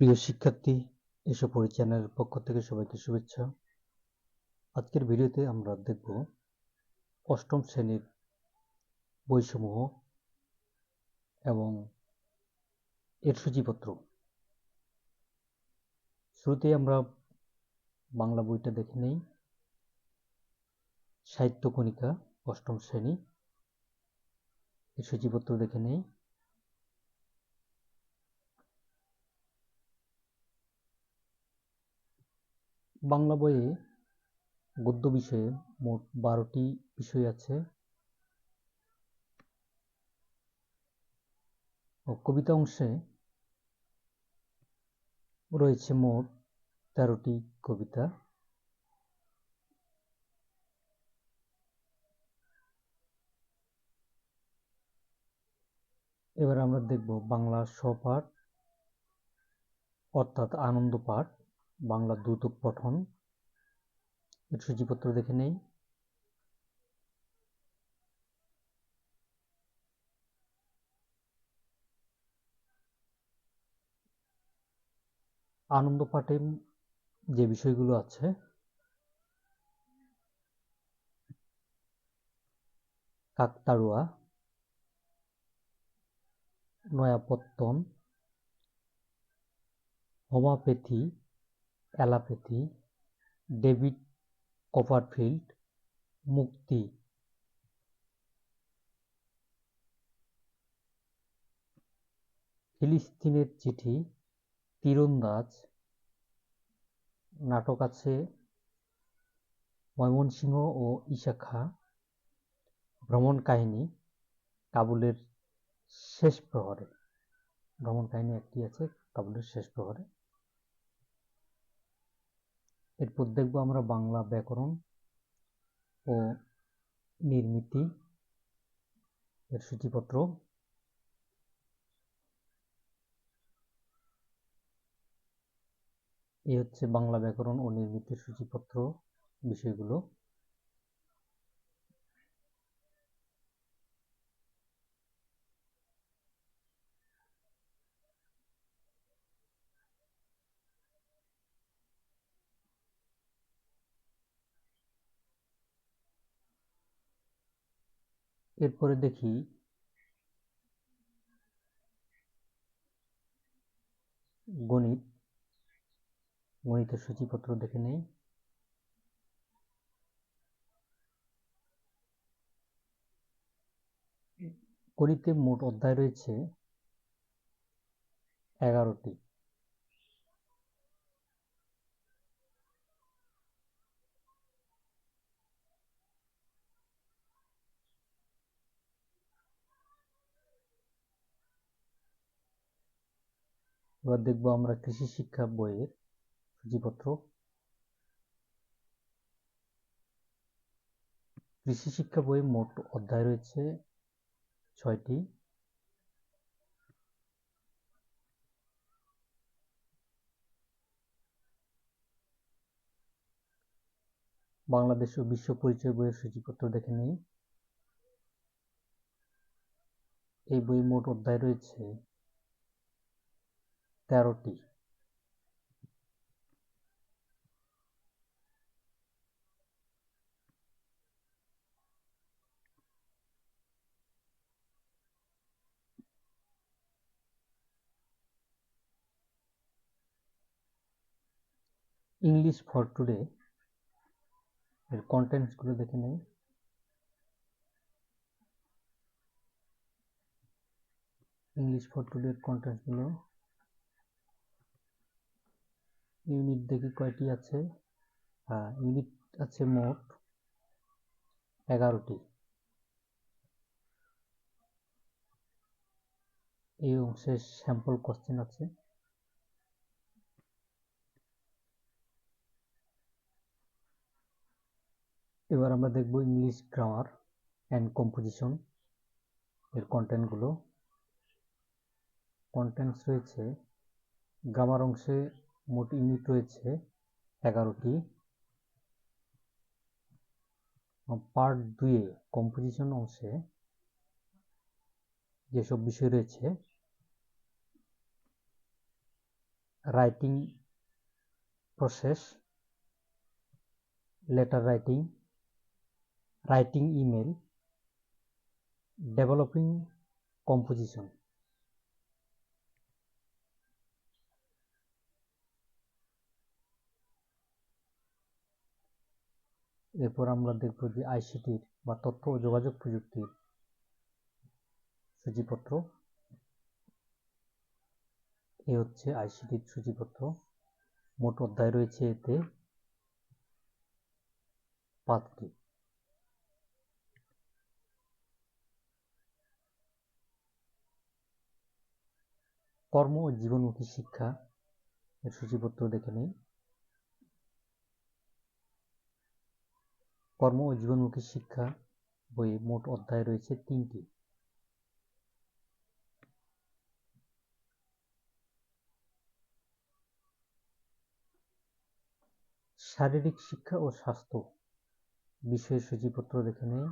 প্রিয় শিক্ষার্থী এসো পড়ি চ্যানেলের পক্ষ থেকে সবাইকে শুভেচ্ছা। আজকের ভিডিওতে আমরা দেখব অষ্টম শ্রেণির বইসমূহ এবং এর সূচিপত্র। শুরুতেই আমরা বাংলা বইটা দেখে নেই। সাহিত্য কণিকা অষ্টম শ্রেণি, এর সূচিপত্র দেখে নেই। বাংলা বইয়ে গদ্য বিষয়ে মোট বারোটি বিষয় আছে। ও কবিতা অংশে রয়েছে মোট তেরোটি কবিতা। এবার আমরা দেখব বাংলা স্বপাঠ অর্থাৎ আনন্দ পাঠ। বাংলা দ্রুত পঠন। এর সূচিপত্র দেখে নেই। আনন্দ পাঠে যে বিষয়গুলো আছে, কাকতাড়ুয়া, নয়াপত্তন হোমিওপ্যাথি অ্যালোপ্যাথি, ডেভিড কপারফিল্ড, মুক্তি। ফিলিস্তিনের চিঠি, তীরন্দাজ। নাটক আছে ময়মনসিংহ ও ইশাখা। ভ্রমণ কাহিনী কাবুলের শেষ প্রহরে। ভ্রমণ কাহিনী একটি আছে কাবুলের শেষ প্রহরে। এরপর দেখব আমরা বাংলা ব্যাকরণ ও নির্মিতি এর সূচিপত্র। এই হচ্ছে বাংলা ব্যাকরণ ও নির্মিতির সূচিপত্র বিষয়গুলো। এরপরে দেখি গণিত গণিতের সূচিপত্র দেখে নেই। গণিতে মোট অধ্যায় রয়েছে এগারোটি। এবার দেখব আমরা কৃষি শিক্ষা বইয়ের সূচিপত্র কৃষি শিক্ষা বই মোট অধ্যায় রয়েছে ছয়টি। বাংলাদেশ ও বিশ্ব পরিচয় বইয়ের সূচিপত্র দেখে নেই। এই বই মোট অধ্যায় রয়েছে তেরোটি। ইংলিশ ফর টুডে এর কন্টেন্টসগুলো দেখে নেই। ইংলিশ ফর টুডে এর কন্টেন্টসগুলো ইউনিট দেখি কয়টি আছে? হ্যাঁ ইউনিট আছে মোট এগারোটি। এই অংশে স্যাম্পল কোশ্চেন আছে। এবার আমরা দেখব ইংলিশ গ্রামার অ্যান্ড কম্পোজিশন এর কন্টেন্টগুলো কন্টেন্টস রয়েছে। গ্রামার অংশে মোট ইউনিট রয়েছে এগারোটি। পার্ট দুয়ে কম্পোজিশন অংশে যেসব বিষয় রয়েছে writing process letter writing writing email developing composition এরপর আমরা দেখব যে আইসিটির বা তথ্য ও যোগাযোগ প্রযুক্তির সূচিপত্র। এ হচ্ছে আইসিটির সূচিপত্র। মোট অধ্যায় রয়েছে এতে পাঁচটি। কর্ম ও জীবনমুখী শিক্ষা এর সূচিপত্র দেখে নেই। কর্ম ও জীবনমুখী শিক্ষা বইয়ে মোট অধ্যায় রয়েছে তিনটি। শারীরিক শিক্ষা ও স্বাস্থ্য বিষয়ের সূচিপত্র দেখে নেই।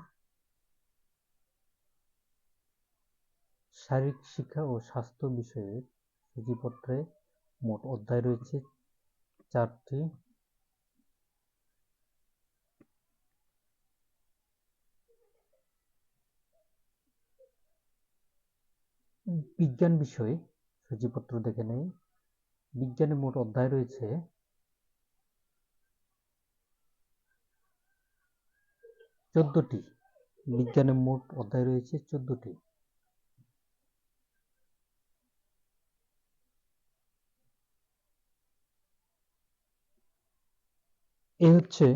শারীরিক শিক্ষা ও স্বাস্থ্য বিষয়ে সূচিপত্রে মোট অধ্যায় রয়েছে চারটি। বিজ্ঞান বিষয়ে সূচিপত্র দেখে নেই। বিজ্ঞানে মোট অধ্যায় রয়েছে, চোদ্দটি। বিজ্ঞানে মোট অধ্যায় রয়েছে চোদ্দটি। এ হচ্ছে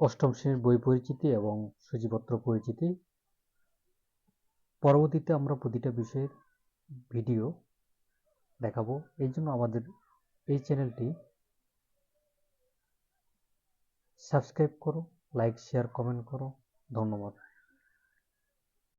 অষ্টম শ্রেণির বই পরিচিতি এবং সূচিপত্র পরিচিতি। পরবর্তীতে আমরা প্রতিটা বিষয়ের ভিডিও দেখাবো। এই জন্য আমাদের এই চ্যানেলটি সাবস্ক্রাইব করো, লাইক, শেয়ার, কমেন্ট করো। ধন্যবাদ।